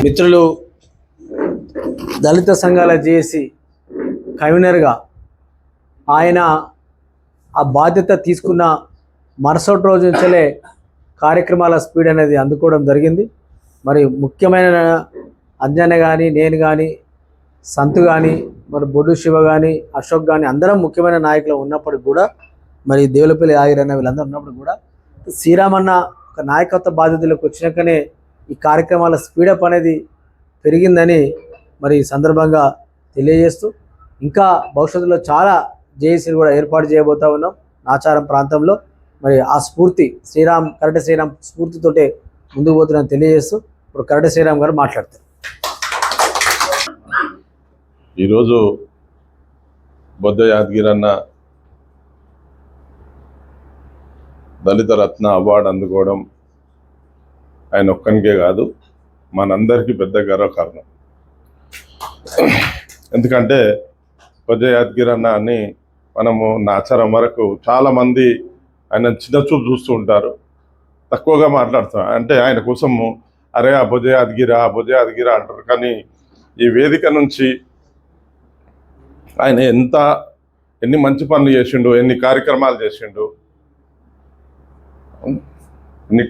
మిత్రులు దళిత సంఘాల జేసి కన్వీనర్గా ఆయన ఆ బాధ్యత తీసుకున్న మరుసటి రోజు నుంచే కార్యక్రమాల స్పీడ్ అనేది అందుకోవడం జరిగింది. మరి ముఖ్యమైన అంజన కానీ నేను కానీ సంతు కానీ మరి బొడ్డు శివ కానీ అశోక్ కానీ అందరం ముఖ్యమైన నాయకులు ఉన్నప్పటికి కూడా మరి దేవులపల్లి ఆగిరన్న వీళ్ళందరూ ఉన్నప్పుడు కూడా శ్రీరామన్న ఒక నాయకత్వ బాధ్యతలకు వచ్చినాకనే ఈ కార్యక్రమాల స్పీడప్ అనేది పెరిగిందని మరి ఈ సందర్భంగా తెలియజేస్తూ ఇంకా భవిష్యత్తులో చాలా జేఏసీలు కూడా ఏర్పాటు చేయబోతా ఉన్నాం. నాచారం ప్రాంతంలో మరి ఆ స్ఫూర్తి శ్రీరామ్ కరెక్ట్ శ్రీరామ్ స్ఫూర్తితోటే ముందుకు పోతున్నాను తెలియజేస్తూ ఇప్పుడు కరెక్ట్ శ్రీరామ్ గారు మాట్లాడతారు. ఈరోజు బొద్ద యాదగిరన్న దళిత రత్న అవార్డు అందుకోవడం ఆయన ఒక్కనికే కాదు మనందరికీ పెద్ద గర్వకారణం ఎందుకంటే కొద్ది యాదగిరి అన్న అని మనము నాచారం వరకు చాలామంది ఆయన చిన్న చూపు చూస్తూ ఉంటారు తక్కువగా మాట్లాడుతాం అంటే ఆయన కోసము అరే ఆ బొజ యాదగిరా ఆ బొజ యాదగిరా అంటారు. కానీ ఈ వేదిక నుంచి ఆయన ఎంత ఎన్ని మంచి పనులు చేసిండు ఎన్ని కార్యక్రమాలు చేసిండు ఎన్ని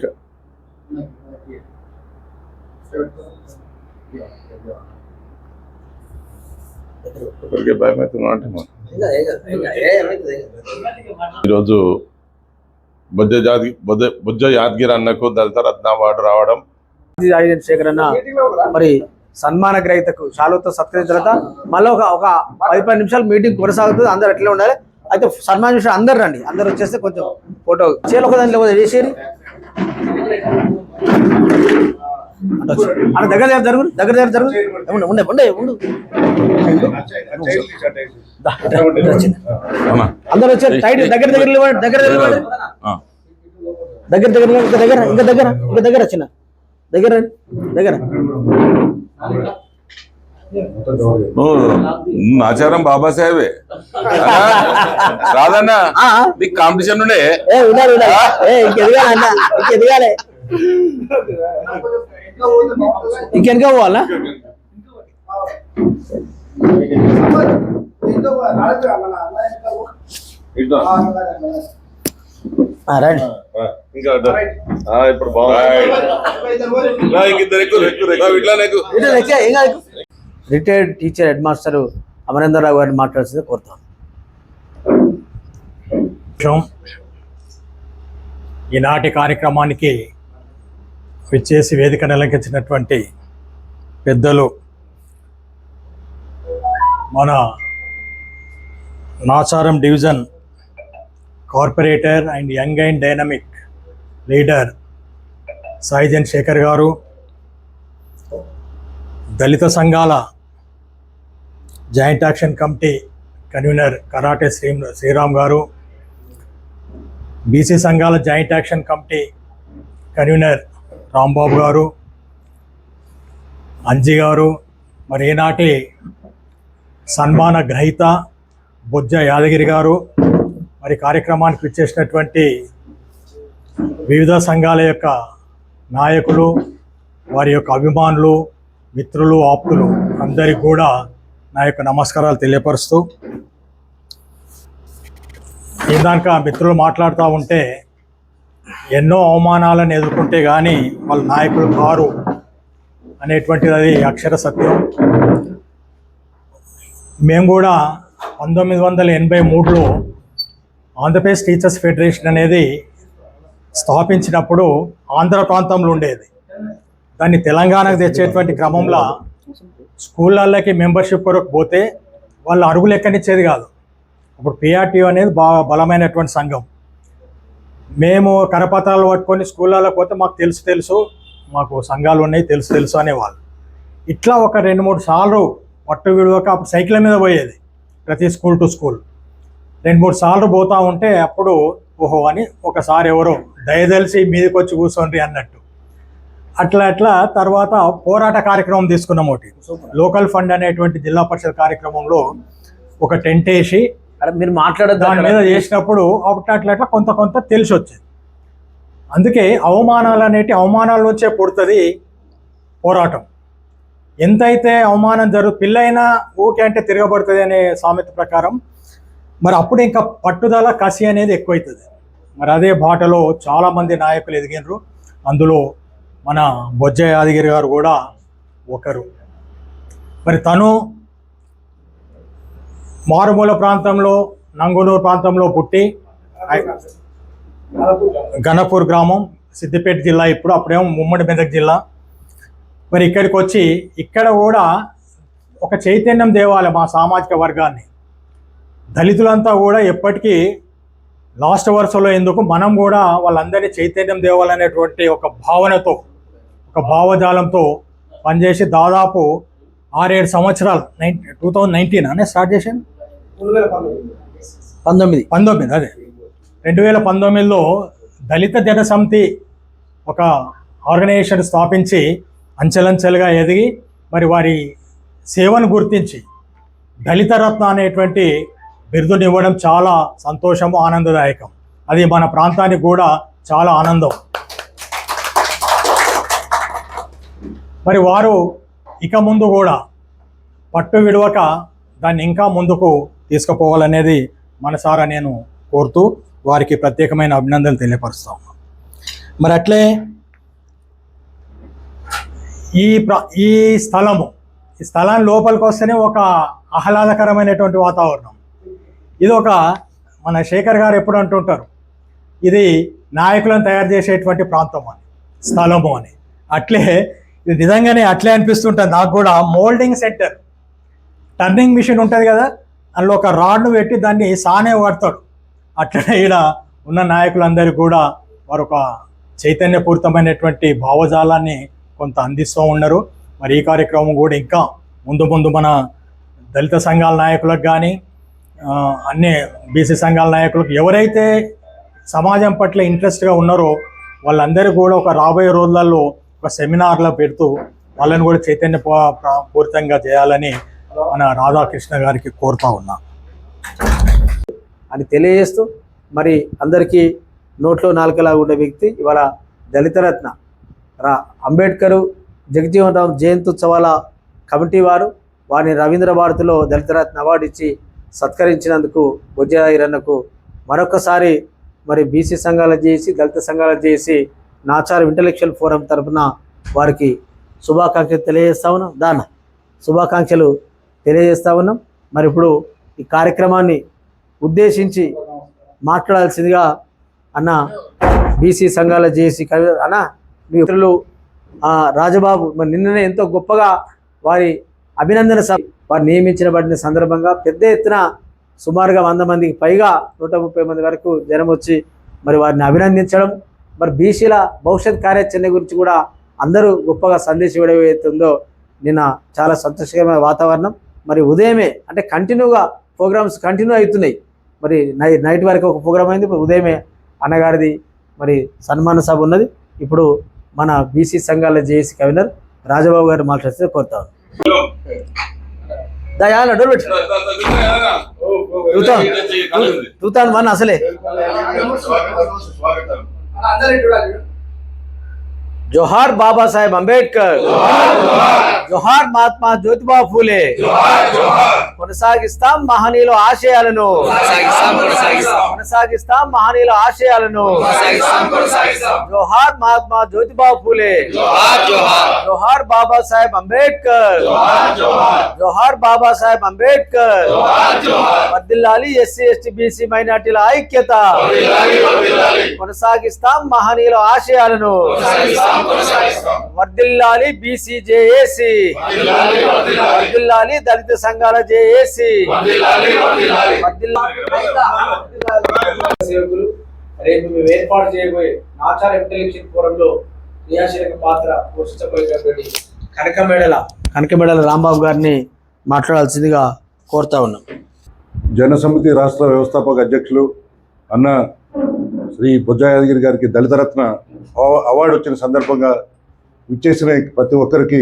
ఒకరికి భయం. ఈరోజు బుద్ధ జాతి బుద్ధ బుద్ధ యాదగిరి అన్నకు దళిత రత్న అవార్డు రావడం శేఖర్ అన్న మరి సన్మాన గ్రహీతకు శాలువతో సత్కరించిన తర్వాత మళ్ళీ ఒక ఒక పది పది నిమిషాలు మీటింగ్ కొనసాగుతుంది అందరు ఎట్లా ఉండాలి. అయితే సన్మాన అందరు రండి అందరు వచ్చేస్తే కొంచెం ఫోటో చేయాలి ఒక దాంట్లో చేసేది అక్కడ దగ్గర దగ్గర జరుగు దగ్గర దగ్గర జరుగు. ఉండే ఉండే ఉండే. అందరు వచ్చారు టైట్ దగ్గర దగ్గర దగ్గర దగ్గర. దగ్గర దగ్గర ఇంకా దగ్గర ఇంకా దగ్గర ఇంకా దగ్గర చిన్న. దగ్గర దగ్గర. ఆచారం బాబాసాహెబే రాదన్నా నీకు కాంపిటీషన్ ఉండే. ఇంకెనక పోవాలా ఇంకా ఇప్పుడు బాగుంది. ఎక్కువ, ఎక్కువ, ఎక్కువ. ఇట్లా retired teacher head master Amarendrarao గారిని మాట్లాడాల్సింది కోరుతాం ఈనాటి కార్యక్రమానికి విచ్చేసి వేదిక నిలంకించినటువంటి పెద్దలు మన Nacharam division corporator and young and dynamic leader Saijan Shekhar garu దళిత సంఘాల joint action committee convener karate Shri Sriram garu BC సంఘాల joint action committee convener Rambabu garu Anji garu మరి ఈనాటి సన్మాన గ్రహీత బొజ్జ యాదగిరి గారు మరి కార్యక్రమానికి ఇచ్చేసినటువంటి వివిధ సంఘాల యొక్క నాయకులు వారి యొక్క అభిమానులు మిత్రులు ఆప్తులు అందరికి కూడా నా యొక్క నమస్కారాలు తెలియపరుస్తూ ఇందాక మిత్రులు మాట్లాడుతూ ఉంటే ఎన్నో అవమానాలను ఎదుర్కొంటే కానీ వాళ్ళ నాయకులు కారు అనేటువంటిది అది అక్షర సత్యం. మేము కూడా పంతొమ్మిది వందల ఎనభై మూడులో ఆంధ్రప్రదేశ్ టీచర్స్ ఫెడరేషన్ అనేది స్థాపించినప్పుడు ఆంధ్ర ప్రాంతంలో ఉండేది. దాన్ని తెలంగాణకు తెచ్చేటువంటి క్రమంలో స్కూళ్ళకి మెంబర్షిప్ కొరకు పోతే వాళ్ళు అరుగులు ఎక్కనిచ్చేది కాదు. ఇప్పుడు పిఆర్టీ అనేది బాగా బలమైనటువంటి సంఘం. మేము కరపత్రాలు పట్టుకొని స్కూళ్ళలో పోతే మాకు తెలుసు తెలుసు. మాకు సంఘాలు ఉన్నాయి తెలుసు తెలుసు అనేవాళ్ళు. ఇట్లా ఒక రెండు మూడు సార్లు పట్టు విడవక అప్పుడు సైకిల్ మీద పోయేది ప్రతి స్కూల్ టు స్కూల్. రెండు మూడు సార్లు పోతా ఉంటే అప్పుడు ఓహో అని ఒకసారి ఎవరో దయదలిసి మీదకి వచ్చి కూర్చోండి అన్నట్టు. అట్లా అట్లా తర్వాత పోరాట కార్యక్రమం తీసుకున్నాం ఒకటి. లోకల్ ఫండ్ అనేటువంటి జిల్లా పరిషత్ కార్యక్రమంలో ఒక టెంట్ వేసి మీరు మాట్లాడద్దు దాని మీద చేసినప్పుడు అట్లా అట్లా అట్లా కొంత కొంత తెలిసి వచ్చింది. అందుకే అవమానాలు అనేటి అవమానాల నుంచే పుడుతుంది పోరాటం. ఎంతైతే అవమానం జరుగు పిల్లైనా ఊకే అంటే తిరగబడుతుంది అనే సామెత ప్రకారం మరి అప్పుడు ఇంకా పట్టుదల కసి అనేది ఎక్కువవుతుంది మరి అదే బాటలో చాలామంది నాయకులు ఎదిగినారు. అందులో మన బొజ్జ యాదగిరి గారు కూడా ఒకరు. మరి తను మారుమూల ప్రాంతంలో నంగునూరు ప్రాంతంలో పుట్టి గణపూర్ గ్రామం సిద్దిపేట జిల్లా ఇప్పుడు అప్పుడేమో ముమ్మడి మెదక్ జిల్లా. మరి ఇక్కడికి వచ్చి ఇక్కడ కూడా ఒక చైతన్యం దేవాలయం మా సామాజిక వర్గాన్ని. దళితులంతా కూడా ఎప్పటికీ లాస్ట్ వరుసలో ఎందుకు మనం కూడా వాళ్ళందరినీ చైతన్యం దేవాలనేటువంటి ఒక భావనతో ఒక భావజాలంతో పనిచేసి దాదాపు ఆరేడు సంవత్సరాలు నైన్ టూ థౌజండ్ నైన్టీన్ అనే స్టార్ట్ చేశాను పంతొమ్మిది. పంతొమ్మిది అదే. రెండు వేల పంతొమ్మిదిలో దళిత జన సమితి ఒక ఆర్గనైజేషన్ స్థాపించి అంచెలంచెలుగా ఎదిగి మరి వారి సేవను గుర్తించి దళిత రత్న అనేటువంటి బిరుదుని ఇవ్వడం చాలా సంతోషము ఆనందదాయకం. అది మన ప్రాంతానికి కూడా చాలా ఆనందం. మరి వారు ఇక ముందు కూడా పట్టు విడవక దాన్ని ఇంకా ముందుకు తీసుకుపోవాలనేది మనసారా నేను కోరుతూ వారికి ప్రత్యేకమైన అభినందనలు తెలియపరుస్తాం మరి అట్లే ఈ ప్ర ఈ స్థలము ఈ స్థలాన్ని లోపలికి వస్తేనే ఒక ఆహ్లాదకరమైనటువంటి వాతావరణం. ఇది ఒక మన శేఖర్ గారు ఎప్పుడు అంటుంటారు ఇది నాయకులను తయారు చేసేటువంటి ప్రాంతం అని స్థలము అని. అట్లే ఇది నిజంగానే అట్లే అనిపిస్తుంటుంది. నాకు కూడా మోల్డింగ్ సెంటర్ టర్నింగ్ మిషన్ ఉంటుంది కదా అందులో ఒక రాడ్ను పెట్టి దాన్ని సానే వాడతాడు. అట్లనే ఈడ ఉన్న నాయకులందరూ కూడా వారు ఒక చైతన్యపూరితమైనటువంటి భావజాలాన్ని కొంత అందిస్తూ ఉన్నారు. మరి ఈ కార్యక్రమం కూడా ఇంకా ముందు ముందు మన దళిత సంఘాల నాయకులకు కానీ అన్ని బీసీ సంఘాల నాయకులకు ఎవరైతే సమాజం పట్ల ఇంట్రెస్ట్గా ఉన్నారో వాళ్ళందరూ కూడా ఒక రాబోయే రోజులలో ఒక సెమినార్లో పెడుతూ వాళ్ళని కూడా చైతన్య పూరితంగా చేయాలని మన రాధాకృష్ణ గారికి కోరుతా ఉన్నా. అని తెలియజేస్తూ మరి అందరికీ నోట్లో నాలుకలా ఉండే వ్యక్తి ఇవాళ దళితరత్న రా అంబేద్కరు జగజీవన్ రామ్ జయంత్యుత్సవాల కమిటీ వారు వారిని రవీంద్ర భారతిలో దళితరత్న అవార్డు ఇచ్చి సత్కరించినందుకు బుజ్జాయిరన్నకు మరొకసారి మరి బీసీ సంఘాలు చేసి దళిత సంఘాలు చేసి నాచారం ఇంటలెక్చువల్ ఫోరం తరఫున వారికి శుభాకాంక్షలు తెలియజేస్తా ఉన్నాం. దాన శుభాకాంక్షలు తెలియజేస్తా ఉన్నాం. మరి ఇప్పుడు ఈ కార్యక్రమాన్ని ఉద్దేశించి మాట్లాడాల్సిందిగా అన్న బీసీ సంఘాల జేసీ కవి అన్న మీ మిత్రులు ఆ, రాజబాబు మరి నిన్ననే ఎంతో గొప్పగా వారి అభినందన సభ వారు నియమించబడిన సందర్భంగా పెద్ద ఎత్తున సుమారుగా వంద మందికి పైగా నూట ముప్పై మంది వరకు జనం వచ్చి మరి వారిని అభినందించడం మరి బీసీల భవిష్యత్ కార్యాచరణ గురించి కూడా అందరూ గొప్పగా సందేశం ఏదైతుందో నిన్న చాలా సంతోషకరమైన వాతావరణం మరి ఉదయమే అంటే కంటిన్యూగా ప్రోగ్రామ్స్ కంటిన్యూ అవుతున్నాయి మరి నై నైట్ వరకు ఒక ప్రోగ్రామ్ అయింది ఇప్పుడు ఉదయమే అన్నగారిది మరి సన్మాన సభ ఉన్నది ఇప్పుడు మన బీసీ సంఘాల జేఏసీ కవినర్ రాజబాబు గారు మాట్లాడితే కోరుతాను దయా నడురు పెట్టు థౌసండ్ వన్ అసలే జోహార్ బాబా సాహెబ్ అంబేద్కర్ జోహార్ మహాత్మా జ్యోతిబా ఫూలే కొనసాగిస్తాం మహనీయుల ఆశయాలను కొనసాగిస్తాం మహనీయుల ఆశయాలను జోహార్ మహాత్మా జ్యోతిబా ఫూలే జోహార్ బాబా సాహెబ్ అంబేద్కర్ జోహార్ బాబా సాహెబ్ అంబేద్కర్ వర్దిల్లాలి ఎస్సీ ఎస్టీ బీసీ మైనార్టీల ఐక్యత. కొనసాగిస్తాం మహనీయుల ఆశయాలను. వర్దిల్లాలి బీసీ జేఏసీ. వర్దిల్లాలి దళిత సంఘాల జేఏసీ. సేవకులు రేపు మేము ఏర్పాటు చేయబోయే ఆచార ఇంటెలిజెన్స్ ఫోరంలో క్రియాశీలక పాత్ర పోషించబోయేటటువంటి కనకమేడల కనకమేడల రాంబాబు గారిని మాట్లాడాల్సిందిగా కోరుతా ఉన్నాం. జనసమితి రాష్ట్ర వ్యవస్థాపక అధ్యక్షులు అన్న శ్రీ బుజ్జ యాదగిరి గారికి దళితరత్న అవార్డు వచ్చిన సందర్భంగా విచ్చేసిన ప్రతి ఒక్కరికి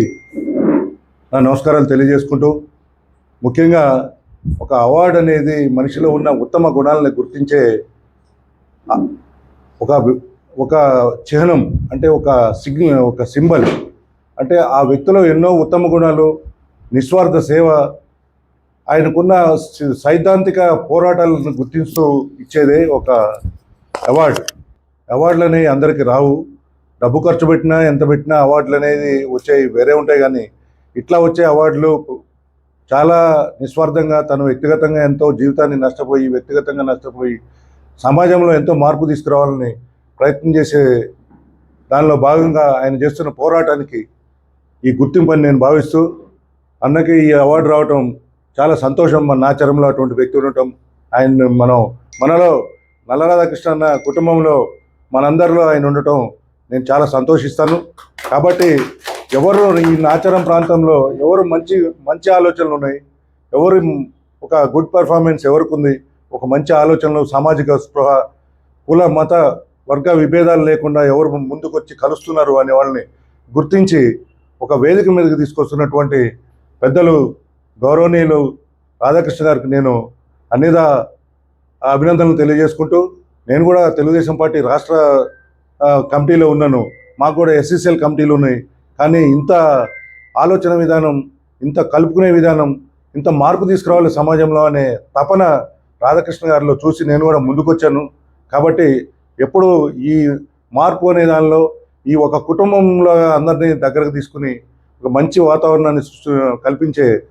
నా నమస్కారాలు తెలియజేసుకుంటూ ముఖ్యంగా ఒక అవార్డు అనేది మనిషిలో ఉన్న ఉత్తమ గుణాలను గుర్తించే ఒక ఒక చిహ్నం అంటే ఒక సిగ్న ఒక సింబల్ అంటే ఆ వ్యక్తిలో ఎన్నో ఉత్తమ గుణాలు నిస్వార్థ సేవ ఆయనకున్న సైద్ధాంతిక పోరాటాలను గుర్తిస్తూ ఇచ్చేదే ఒక అవార్డు. అవార్డులు అనేవి అందరికీ రావు. డబ్బు ఖర్చు పెట్టినా ఎంత పెట్టినా అవార్డులు అనేది వచ్చేవి వేరే ఉంటాయి కానీ ఇట్లా వచ్చే అవార్డులు చాలా నిస్వార్థంగా తను వ్యక్తిగతంగా ఎంతో జీవితాన్ని నష్టపోయి వ్యక్తిగతంగా నష్టపోయి సమాజంలో ఎంతో మార్పు తీసుకురావాలని ప్రయత్నం చేసే దానిలో భాగంగా ఆయన చేస్తున్న పోరాటానికి ఈ గుర్తింపని నేను భావిస్తూ అన్నకి ఈ అవార్డు రావటం చాలా సంతోషం మన నాచరంలో అటువంటి వ్యక్తి ఉండటం. ఆయన మనం మనలో నల్లరాధాకృష్ణ అన్న కుటుంబంలో మనందరిలో ఆయన ఉండటం నేను చాలా సంతోషిస్తాను. కాబట్టి ఎవరు ఈ నాచరం ప్రాంతంలో ఎవరు మంచి మంచి ఆలోచనలు ఉన్నాయి ఎవరు ఒక గుడ్ పర్ఫార్మెన్స్ ఎవరికి ఉంది ఒక మంచి ఆలోచనలు సామాజిక స్పృహ కుల మత వర్గ విభేదాలు లేకుండా ఎవరు ముందుకొచ్చి కలుస్తున్నారు అనే వాళ్ళని గుర్తించి ఒక వేదిక మీదకి తీసుకొస్తున్నటువంటి పెద్దలు గౌరవనీయులు రాధాకృష్ణ గారికి నేను అన్నిదా అభినందనలు తెలియజేసుకుంటూ నేను కూడా తెలుగుదేశం పార్టీ రాష్ట్ర కమిటీలో ఉన్నాను. మాకు కూడా ఎస్సీసీఎల్ కమిటీలు ఉన్నాయి. కానీ ఇంత ఆలోచన విధానం ఇంత కలుపుకునే విధానం ఇంత మార్పు తీసుకురావాలి సమాజంలో అనే తపన రాధాకృష్ణ గారిలో చూసి నేను కూడా ముందుకొచ్చాను. కాబట్టి ఎప్పుడు ఈ మార్పు అనే దానిలో ఈ ఒక కుటుంబంలో అందరినీ దగ్గరకు తీసుకుని ఒక మంచి వాతావరణాన్ని సృష్టి- కల్పించే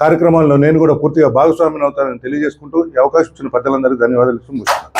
కార్యక్రమాల్లో నేను కూడా పూర్తిగా భాగస్వామిని అవుతానని తెలియజేసుకుంటూ ఈ అవకాశం ఇచ్చిన పెద్దలందరికీ ధన్యవాదాలు ఇస్తూ ముగిస్తున్నాను.